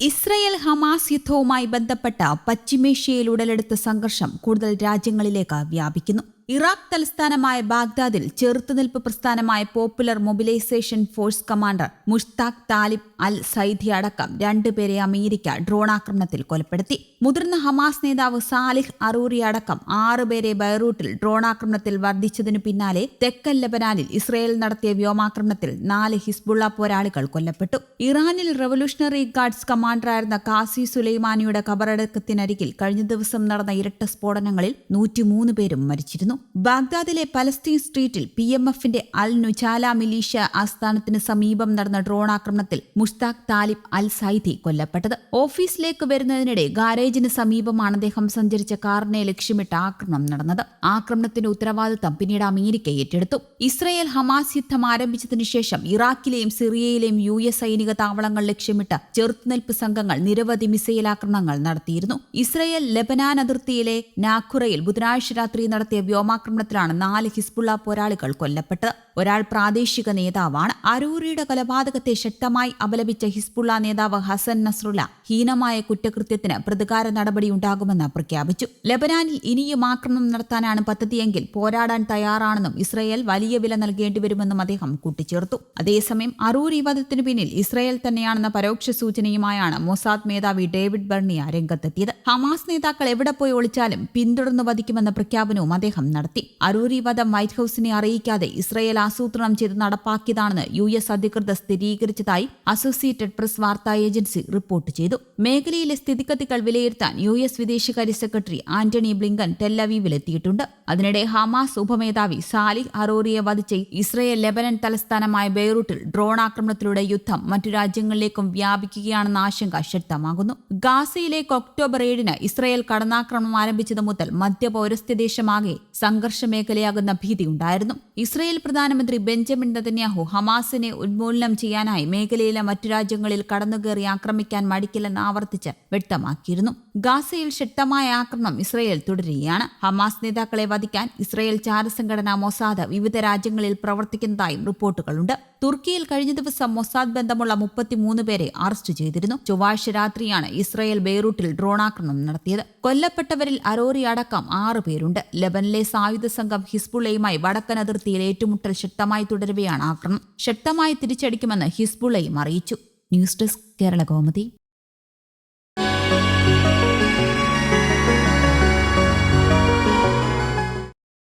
Israel Hamas യുദ്ധവുമായി ബന്ധപ്പെട്ട പശ്ചിമേഷ്യയിൽ ഉടലെടുത്ത സംഘർഷം കൂടുതൽ രാജ്യങ്ങളിലേക്ക് വ്യാപിക്കുന്നു. ഇറാഖ് തലസ്ഥാനമായ ബാഗ്ദാദിൽ ചെറുത്തുനിൽപ്പ് പ്രസ്ഥാനമായ popular mobilization force commander Mushtaq Talib al Saidi അടക്കം രണ്ടുപേരെ അമേരിക്ക ഡ്രോൺ ആക്രമണത്തിൽ കൊലപ്പെടുത്തി. മുതിർന്ന ഹമാസ് നേതാവ് സാലിഹ് അറൂറി അടക്കം ആറുപേരെ ബൈറൂട്ടിൽ ഡ്രോണാക്രമണത്തിൽ വർദ്ധിച്ചതിനു പിന്നാലെ തെക്കൻ ലബനാനിൽ ഇസ്രയേൽ നടത്തിയ വ്യോമാക്രമണത്തിൽ നാല് ഹിസ്ബുള്ള പോരാളികൾ കൊല്ലപ്പെട്ടു. ഇറാനിൽ റവല്യൂഷണറി ഗാർഡ്സ് കമാൻഡറായിരുന്ന കാസി സുലൈമാനിയുടെ കബറടക്കത്തിനരികിൽ കഴിഞ്ഞ ദിവസം നടന്ന ഇരട്ട സ്ഫോടനങ്ങളിൽ നൂറ്റിമൂന്ന് പേരും മരിച്ചിരുന്നു. ബാഗ്ദാദിലെ പലസ്തീൻ സ്ട്രീറ്റിൽ പി എം എഫിന്റെ അൽ നുജാല മിലീഷ്യ ആസ്ഥാനത്തിന് സമീപം നടന്ന ഡ്രോൺ ആക്രമണത്തിൽ മുഷ്താഖ് താലിബ് അൽ സൈദി കൊല്ലപ്പെട്ടത്. ഓഫീസിലേക്ക് വരുന്നതിനിടെ ഗാരേജിന് സമീപമാണ് അദ്ദേഹം സഞ്ചരിച്ച കാറിനെ ലക്ഷ്യമിട്ട് ആക്രമണം നടന്നത്. ആക്രമണത്തിന്റെ ഉത്തരവാദിത്തം പിന്നീട് അമേരിക്ക ഏറ്റെടുത്തു. ഇസ്രയേൽ ഹമാസ് യുദ്ധം ആരംഭിച്ചതിനു ശേഷം ഇറാഖിലെയും സിറിയയിലെയും യു എസ് സൈനിക താവളങ്ങൾ ലക്ഷ്യമിട്ട് ചെറുത്തുനിൽപ്പ് സംഘങ്ങൾ നിരവധി മിസൈൽ ആക്രമണങ്ങൾ നടത്തിയിരുന്നു. ഇസ്രയേൽ ലബനാൻ അതിർത്തിയിലെ നാഖുറയിൽ ബുധനാഴ്ച രാത്രി നടത്തിയ വ്യോമാക്രമണത്തിലാണ് നാല് ഹിസ്ബുള്ള പോരാളികൾ കൊല്ലപ്പെട്ടത്. ഒരാൾ പ്രാദേശിക നേതാവാണ്. അരൂരിയുടെ കൊലപാതകത്തെ ശക്തമായി അപലപിച്ച ഹിസ്ബുള്ള നേതാവ് ഹസൻ നസ്രുള്ള ഹീനമായ കുറ്റകൃത്യത്തിന് പ്രതികാര നടപടിയുണ്ടാകുമെന്ന് പ്രഖ്യാപിച്ചു. ലബനാനിൽ ഇനിയും ആക്രമണം നടത്താനാണ് പദ്ധതിയെങ്കിൽ പോരാടാൻ തയ്യാറാണെന്നും ഇസ്രയേൽ വലിയ വില നൽകേണ്ടിവരുമെന്നും അദ്ദേഹം കൂട്ടിച്ചേർത്തു. അതേസമയം അറൂരി വധത്തിനു പിന്നിൽ ഇസ്രയേൽ തന്നെയാണെന്ന പരോക്ഷ സൂചനയുമായാണ് മൊസാദ് മേധാവി ഡേവിഡ് ബർണിയ രംഗത്തെത്തിയത്. ഹമാസ് നേതാക്കൾ എവിടെ പോയി ഒളിച്ചാലും പിന്തുടർന്നു വധിക്കുമെന്ന പ്രഖ്യാപനവും അദ്ദേഹം നടത്തി. അരൂരി വധം വൈറ്റ് ഹൌസിനെ അറിയിക്കാതെ ഇസ്രയേൽ ആസൂത്രണം ചെയ്ത് നടപ്പാക്കിയതാണെന്ന് യു എസ് അധികൃതർ സ്ഥിരീകരിച്ചതായി അസോസിയേറ്റഡ് പ്രസ് വാർത്താ ഏജൻസി റിപ്പോർട്ട് ചെയ്തു. മേഖലയിലെ സ്ഥിതിഗതികൾ വിലയിരുത്താൻ യു എസ് വിദേശകാര്യ സെക്രട്ടറി ആന്റണി ബ്ലിങ്കൻ ടെല്ലവീവിലെത്തിയിട്ടുണ്ട്. അതിനിടെ ഹമാസ് ഉപമേധാവി സാലിഹ് അറോറിയെ വധിച്ച ഇസ്രയേൽ ലെബനൻ തലസ്ഥാനമായ ബെയ്റൂട്ടിൽ ഡ്രോൺ ആക്രമണത്തിലൂടെ യുദ്ധം മറ്റു രാജ്യങ്ങളിലേക്കും വ്യാപിക്കുകയാണെന്ന ആശങ്ക ശക്തമാകുന്നു. ഗാസയിലേക്ക് ഒക്ടോബർ ഏഴിന് ഇസ്രയേൽ കടന്നാക്രമണം ആരംഭിച്ചതു മുതൽ മധ്യ പൗരസ്ത്യ ദേശമാകെ സംഘർഷ മേഖലയാകുന്ന ഭീതിയുണ്ടായിരുന്നു ഇസ്രയേൽ പ്രധാനമന്ത്രി ബെഞ്ചമിൻ നതന്യാഹു ഹമാസിനെ ഉന്മൂലനം ചെയ്യാനായി മേഖലയിലെ മറ്റു രാജ്യങ്ങളിൽ കടന്നുകയറി ആക്രമിക്കാൻ മടിക്കില്ലെന്ന് ആവർത്തിച്ച് വ്യക്തമാക്കിയിരുന്നു. ഗാസയിൽ ശക്തമായ ആക്രമണം ഇസ്രയേൽ തുടരുകയാണ്. ഹമാസ് നേതാക്കളെ വധിക്കാൻ ഇസ്രയേൽ ചാരസംഘടന മൊസാദ് വിവിധ രാജ്യങ്ങളിൽ പ്രവർത്തിക്കുന്നതായും റിപ്പോർട്ടുകളുണ്ട്. തുർക്കിയിൽ കഴിഞ്ഞ ദിവസം മൊസാദ് ബന്ധമുള്ള മുപ്പത്തിമൂന്ന് പേരെ അറസ്റ്റ് ചെയ്തിരുന്നു. ചൊവ്വാഴ്ച രാത്രിയാണ് ഇസ്രയേൽ ബെയ്റൂട്ടിൽ ഡ്രോണാക്രമണം നടത്തിയത്. കൊല്ലപ്പെട്ടവരിൽ അരോറി അടക്കം ആറ് പേരുണ്ട്. ലബനിലെ സായുധ സംഘം ഹിസ്ബുള്ളയുമായി വടക്കൻ അതിർത്തിയിൽ ഏറ്റുമുട്ടൽ ശക്തമായി തുടരവെയാണ് ആക്രമണം. ശക്തമായി തിരിച്ചടിക്കുമെന്ന് ഹിസ്ബുള്ളയും അറിയിച്ചു. News desk Kerala കോമതി